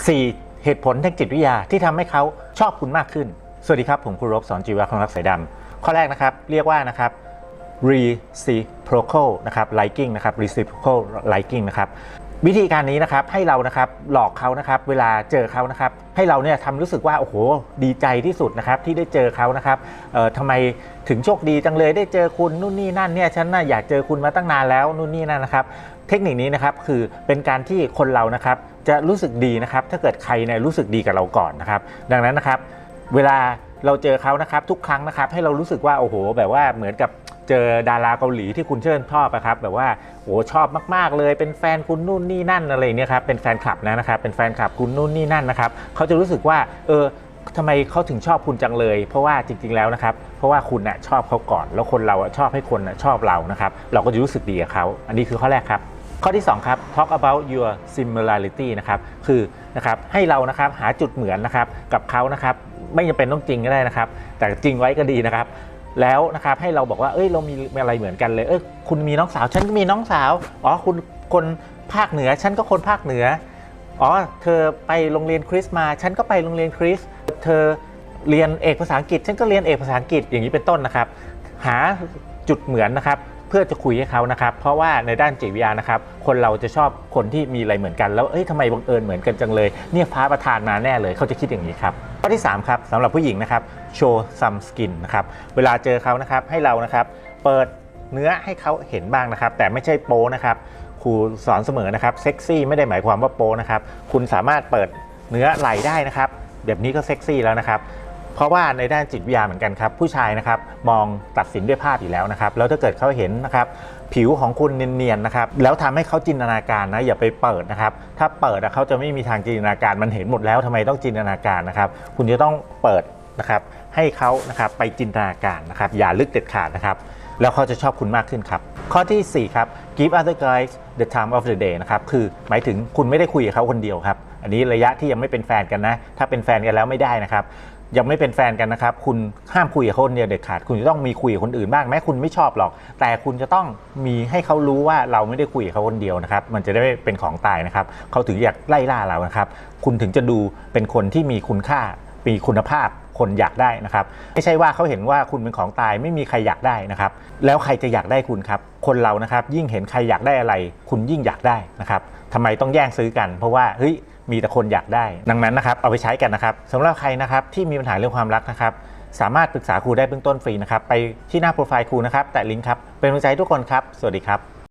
4 เหตุผลทางจิตวิทยาที่ทำให้เขาชอบคุณมากขึ้น สวัสดีครับ ผมครูรบสอนจีวะคงรักสายดำข้อแรกนะครับ เรียกว่านะครับ reciprocal นะครับ liking นะครับ reciprocal liking นะครับ วิธีการนี้นะครับให้เรานะครับหลอกเขานะครับเวลาเจอเขานะครับให้เราเนี่ยทำรู้สึกว่าโอ้โหดีใจที่สุดนะครับที่ได้เจอเขานะครับเอ่อทำไมถึงโชคดีจังเลยได้เจอคุณนู่นนี่นั่นเนี่ยฉันน่ะอยากเจอคุณมาตั้งนานแล้วนู่นนี่นั่นนะครับ เทคนิคนี้นะครับคือเป็นการที่คนเรานะครับจะรู้สึกดีนะครับถ้าเกิดใครเนี่ยรู้สึกดีกับเราก่อนนะครับ ดังนั้นนะครับ เวลาเราเจอเขานะครับทุกครั้งนะครับให้เรารู้สึกว่าโอ้โห แบบว่าเหมือนกับ เจอดาราเกาหลีที่คุณเชิญชอบอะครับแบบว่าโอ้ชอบมากๆเลย เป็นแฟนคุณนู่นนี่นั่นอะไรเนี่ยครับเป็นแฟนคลับนะนะครับเป็นแฟนคลับคุณนู่นนี่นั่นนะครับเขาจะรู้สึกว่าเออทำไมเขาถึงชอบคุณจังเลย เพราะว่าจริง ๆแล้วนะครับ เพราะว่าคุณน่ะชอบเขาก่อน แล้วคนเราชอบให้คนน่ะชอบเรานะครับ เราก็จะรู้สึกดีกับเขาอันนี้คือข้อแรกครับ ข้อที่ 2 ครับ talk about your similarity นะครับคือนะครับให้เรานะครับหาจุดเหมือนนะครับกับเขานะครับไม่จำเป็นต้องจริงก็ได้นะครับ แต่จริงไว้ก็ดีนะครับ แล้วนะครับให้เราบอกว่าเอ้ยเรามีอะไรเหมือนกันเลยเอ้ยคุณมีน้องสาวฉันก็มีน้องสาวอ๋อคุณคนภาคเหนือฉันก็คนภาคเหนืออ๋อเธอไปโรงเรียนคริสมาฉันก็ไปโรงเรียนคริสเธอเรียนเอกภาษาอังกฤษ ฉันก็เรียนเอกภาษาอังกฤษอย่างนี้เป็นต้นนะครับ หาจุดเหมือนนะครับเพื่อจะคุยให้เขานะครับ เพราะว่าในด้านจิตวิทยานะครับ คนเราจะชอบคนที่มีอะไรเหมือนกัน แล้ว เอ้ยทำไมบังเอิญเหมือนกันจังเลย เนี่ยฟ้าประทานมาแน่เลย เขาจะคิดอย่างนี้ครับ ข้อที่ 3 ครับสำหรับผู้หญิงนะครับโชว์ซัมสกินนะครับเวลาเจอเขานะครับให้เรานะครับเปิดเนื้อให้เขาเห็นบ้างนะครับ แต่ไม่ใช่โป้นะครับครูสอนเสมอนะครับเซ็กซี่ไม่ได้หมายความว่าโป้นะครับคุณสามารถเปิดเนื้อไหลได้นะครับแบบนี้ก็เซ็กซี่แล้วนะครับ เพราะว่าในด้านจิตวิทยาเหมือนกันครับ ผู้ชายนะครับมองตัดสินด้วยภาพอยู่แล้วนะครับแล้วถ้าเกิดเขาเห็นนะครับผิวของคุณเนียนๆนะครับแล้วทำให้เขาจินตนาการนะอย่าไปเปิดนะครับถ้าเปิดเขาจะไม่มีทางจินตนาการมันเห็นหมดแล้วทำไมต้องจินตนาการนะครับ คุณจะต้องเปิดนะครับให้เขานะครับไปจินตนาการนะครับอย่าลึกเด็ดขาดนะครับแล้วเขาจะชอบคุณมากขึ้นครับ ข้อทีสี่ 4 ครับ give other guys the time of the day นะครับ คือหมายถึงคุณไม่ได้คุยกับเขาคนเดียวครับ อันนี้ระยะที่ยังไม่เป็นแฟนกันนะ ถ้าเป็นแฟนกันแล้วไม่ได้นะครับ ยังไม่เป็นแฟนกันนะครับ คุณห้ามคุยกับคนเดียวเด็ดขาด คุณจะต้องมีคุยกับคนอื่นบ้างแม้คุณไม่ชอบหรอก แต่คุณจะต้องมีให้เขารู้ว่าเราไม่ได้คุยกับเขาคนเดียวนะครับ มันจะได้ไม่เป็นของตายนะครับ เขาถึงอยากไล่ล่าเรานะครับ คุณถึงจะดูเป็นคนที่มีคุณค่ามีคุณภาพคนอยากได้นะครับ ไม่ใช่ว่าเขาเห็นว่าคุณเป็นของตายไม่มีใครอยากได้นะครับ แล้วใครจะอยากได้คุณครับ คนเรานะครับ ยิ่งเห็นใครอยากได้อะไร คุณยิ่งอยากได้นะครับทำไมต้องแย่งซื้อกัน เพราะว่าเฮ้ย มีแต่คนอยากได้ ดังนั้นนะครับเอาไปใช้กันนะครับสำหรับใครนะครับที่มีปัญหาเรื่องความรักนะครับสามารถปรึกษาครูได้เบื้องต้นฟรีนะครับไปที่หน้าโปรไฟล์ครูนะครับแต่ลิงก์ครับเป็นกำลังใจทุกคนครับ สวัสดีครับ